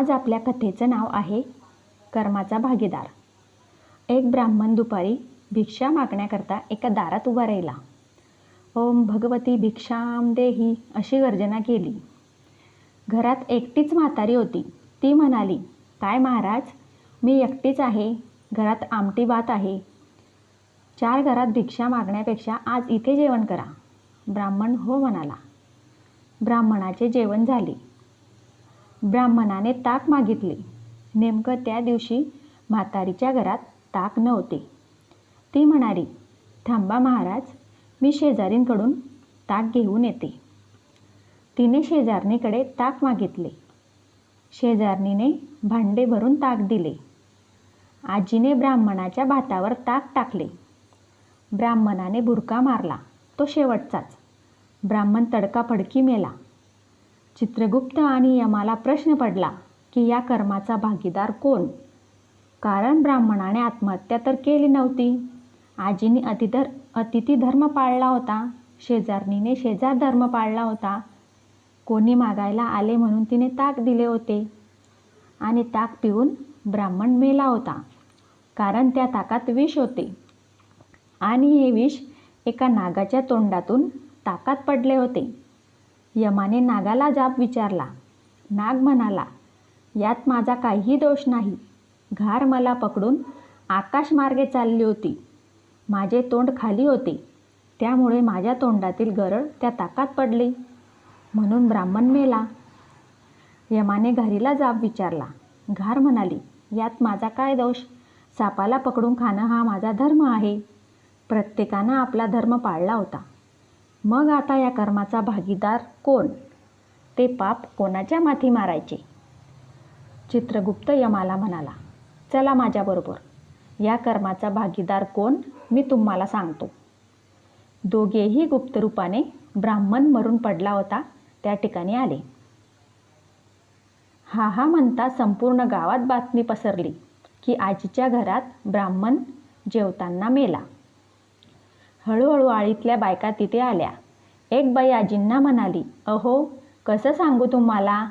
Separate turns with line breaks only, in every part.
आज आपल्या कथेचं नाव आहे कर्माचा भागीदार. एक ब्राह्मण दुपारी भिक्षा मागण्याकरता एका दारात उभा राहिला. ओम भगवती भिक्षाम देही अशी गर्जना केली. घरात एकटीच म्हातारी होती. ती म्हणाली काय महाराज मी एकटीच आहे. घरात आमटी भात आहे. चार घरात भिक्षा मागण्यापेक्षा आज इथे जेवण करा. ब्राह्मण हो म्हणाला. ब्राह्मणाचे जेवण झाले. ब्राह्मणाने ताक मागितले. नेमकं त्या दिवशी म्हातारीच्या घरात ताक नव्हते. ती म्हणाली थांबा महाराज मी शेजारींकडून ताक घेऊन येते. तिने शेजारणीकडे ताक मागितले. शेजारणीने भांडे भरून ताक दिले. आजीने ब्राह्मणाच्या भातावर ताक टाकले. ब्राह्मणाने बुरका मारला तो शेवटचाच. ब्राह्मण तडकाफडकी मेला. चित्रगुप्त आणि यमाला प्रश्न पडला की या कर्माचा भागीदार कोण? कारण ब्राह्मणाने आत्महत्या तर केली नव्हती. आजीने अतिधर अतिथी धर्म पाळला होता. शेजारणीने शेजार धर्म पाळला होता. कोणी मागायला आले म्हणून तिने ताक दिले होते. आणि ताक पिऊन ब्राह्मण मेला होता. कारण त्या ताकात विष होते. आणि हे विष एका नागाच्या तोंडातून ताकात पडले होते. यमाने नागाला जाब विचारला. नाग म्हणाला यात माझा काहीही दोष नाही. घार मला पकडून आकाशमार्गे चालली होती. माझे तोंड खाली होते. त्यामुळे माझ्या तोंडातील गरळ त्या ताकात पडली. म्हणून ब्राह्मण मेला. यमाने घारीला जाब विचारला. घार म्हणाली यात माझा काय दोष? सापाला पकडून खाणं हा माझा धर्म आहे. प्रत्येकानं आपला धर्म पाळला होता. मग आता या कर्माचा भागीदार कोण? ते पाप कोणाच्या माथी मारायचे? चित्रगुप्त यमाला म्हणाला चला माझ्याबरोबर या कर्माचा भागीदार कोण? मी तुम्हाला सांगतो. दोघेही गुप्तरूपाने ब्राह्मण मरून पडला होता त्या ठिकाणी आले. हा हा म्हणता संपूर्ण गावात बातमी पसरली की आजीच्या घरात ब्राह्मण जेवताना मेला. हळूहळू आळीतल्या बायका तिथे आल्या. एक बाई आजींना म्हणाली अहो कसं सांगू तुम्हाला?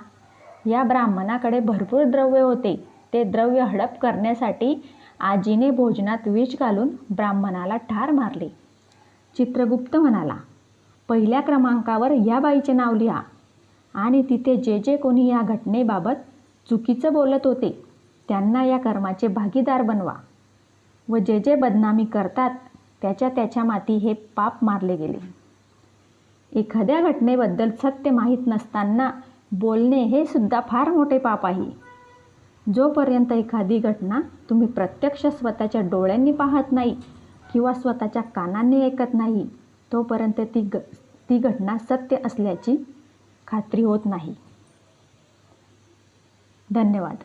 या ब्राह्मणाकडे भरपूर द्रव्य होते. ते द्रव्य हडप करण्यासाठी आजीने भोजनात विष घालून ब्राह्मणाला ठार मारले. चित्रगुप्त म्हणाला पहिल्या क्रमांकावर या बाईचे नाव लिहा. आणि तिथे जे जे कोणी या घटनेबाबत चुकीचं बोलत होते त्यांना या कर्माचे भागीदार बनवा व जे जे बदनामी करतात त्याच्या त्याच्या माती हे पाप मारले गेले. एखाद्या घटनेबद्दल सत्य माहीत नसताना बोलणे हे सुद्धा फार मोठे पाप आहे. जोपर्यंत एखादी घटना तुम्ही प्रत्यक्ष स्वतःच्या डोळ्यांनी पाहत नाही किंवा स्वतःच्या कानांनी ऐकत नाही तोपर्यंत ती ग ती घटना सत्य असल्याची खात्री होत नाही. धन्यवाद.